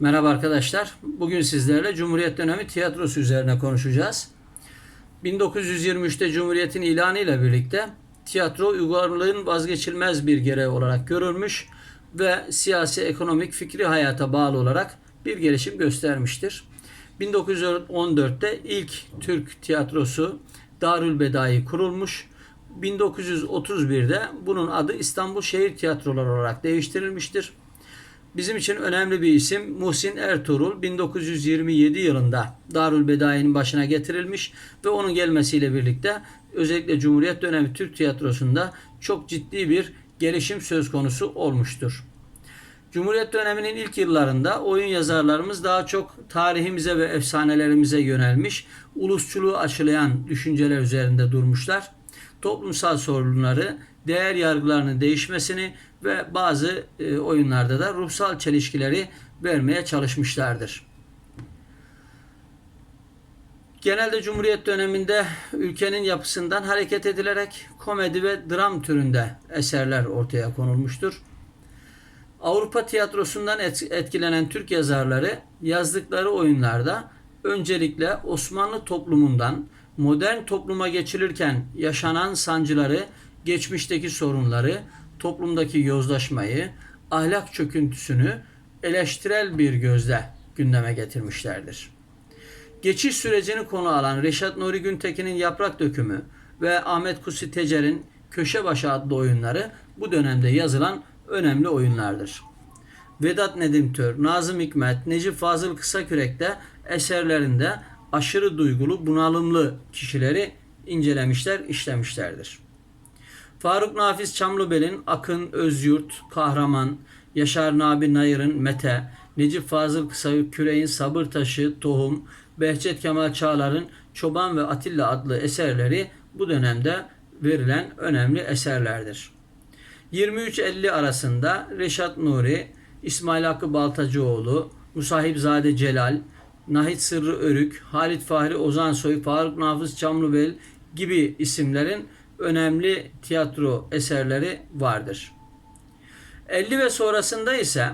Merhaba arkadaşlar. Bugün sizlerle Cumhuriyet dönemi tiyatrosu üzerine konuşacağız. 1923'te Cumhuriyet'in ilanı ile birlikte tiyatro uygarlığın vazgeçilmez bir gereği olarak görülmüş ve siyasi, ekonomik, fikri hayata bağlı olarak bir gelişim göstermiştir. 1914'te ilk Türk tiyatrosu Darül Bedai kurulmuş. 1931'de bunun adı İstanbul Şehir Tiyatroları olarak değiştirilmiştir. Bizim için önemli bir isim Muhsin Ertuğrul 1927 yılında Darül Bedai'nin başına getirilmiş ve onun gelmesiyle birlikte özellikle Cumhuriyet dönemi Türk tiyatrosunda çok ciddi bir gelişim söz konusu olmuştur. Cumhuriyet döneminin ilk yıllarında oyun yazarlarımız daha çok tarihimize ve efsanelerimize yönelmiş, ulusçuluğu aşılayan düşünceler üzerinde durmuşlar. Toplumsal sorunları, değer yargılarının değişmesini ve bazı e, oyunlarda da ruhsal çelişkileri vermeye çalışmışlardır. Genelde Cumhuriyet döneminde ülkenin yapısından hareket edilerek komedi ve dram türünde eserler ortaya konulmuştur. Avrupa tiyatrosundan etkilenen Türk yazarları yazdıkları oyunlarda öncelikle Osmanlı toplumundan modern topluma geçilirken yaşanan sancıları, geçmişteki sorunları, toplumdaki yozlaşmayı, ahlak çöküntüsünü eleştirel bir gözle gündeme getirmişlerdir. Geçiş sürecini konu alan Reşat Nuri Güntekin'in Yaprak Dökümü ve Ahmet Kusi Tecer'in Köşe Başı adlı oyunları bu dönemde yazılan önemli oyunlardır. Vedat Nedim Tör, Nazım Hikmet, Necip Fazıl Kısakürek de eserlerinde aşırı duygulu, bunalımlı kişileri incelemişler, işlemişlerdir. Faruk Nafiz Çamlıbel'in Akın Özyurt, Kahraman, Yaşar Nabi Nayır'ın Mete, Necip Fazıl Kısakürek'in Sabır Taşı, Tohum, Behçet Kemal Çağlar'ın Çoban ve Atilla adlı eserleri bu dönemde verilen önemli eserlerdir. 23-50 arasında Reşat Nuri, İsmail Hakkı Baltacıoğlu, Musahipzade Celal, Nahit Sırrı Örük, Halit Fahri Ozansoy, Faruk Nafız Çamlıbel gibi isimlerin önemli tiyatro eserleri vardır. 50 ve sonrasında ise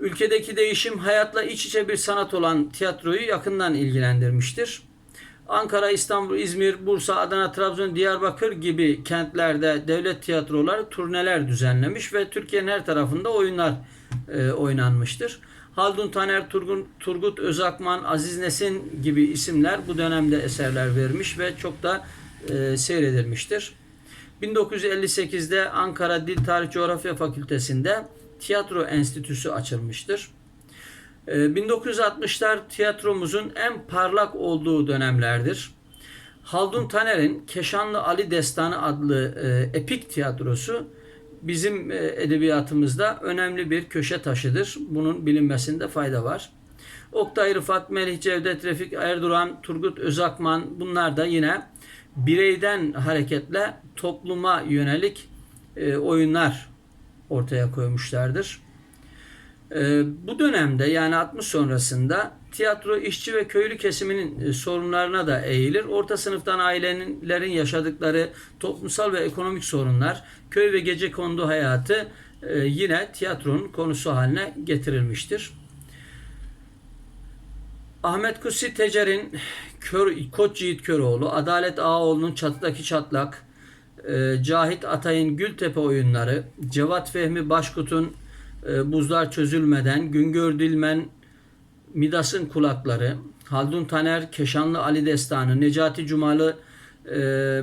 ülkedeki değişim hayatla iç içe bir sanat olan tiyatroyu yakından ilgilendirmiştir. Ankara, İstanbul, İzmir, Bursa, Adana, Trabzon, Diyarbakır gibi kentlerde devlet tiyatroları turneler düzenlemiş ve Türkiye'nin her tarafında oyunlar e, oynanmıştır. Haldun Taner, Turgun, Turgut Özakman, Aziz Nesin gibi isimler bu dönemde eserler vermiş ve çok da e, seyredilmiştir. 1958'de Ankara Dil Tarih Coğrafya Fakültesi'nde Tiyatro Enstitüsü açılmıştır. 1960'lar ee, tiyatromuzun en parlak olduğu dönemlerdir. Haldun Taner'in Keşanlı Ali Destanı adlı e, epik tiyatrosu bizim e, edebiyatımızda önemli bir köşe taşıdır. Bunun bilinmesinde fayda var. Oktay Rıfat, Melih Cevdet, Refik Erduran, Turgut Özakman bunlar da yine bireyden hareketle topluma yönelik e, oyunlar ortaya koymuşlardır. Ee, bu dönemde yani 60 sonrasında tiyatro işçi ve köylü kesiminin e, sorunlarına da eğilir. Orta sınıftan ailelerin yaşadıkları toplumsal ve ekonomik sorunlar, köy ve gece kondu hayatı e, yine tiyatronun konusu haline getirilmiştir. Ahmet Kutsi Tecer'in Kör, Koç Yiğit Köroğlu, Adalet Ağaoğlu'nun Çatıdaki Çatlak, e, Cahit Atay'ın Gültepe oyunları, Cevat Fehmi Başkut'un buzlar çözülmeden, Güngör Dilmen, Midas'ın kulakları, Haldun Taner, Keşanlı Ali Destanı, Necati Cumalı, e,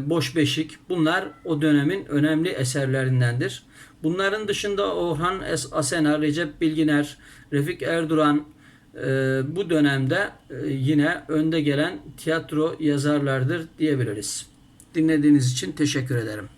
Boş Beşik bunlar o dönemin önemli eserlerindendir. Bunların dışında Orhan Asena, Recep Bilginer, Refik Erduran e, bu dönemde e, yine önde gelen tiyatro yazarlardır diyebiliriz. Dinlediğiniz için teşekkür ederim.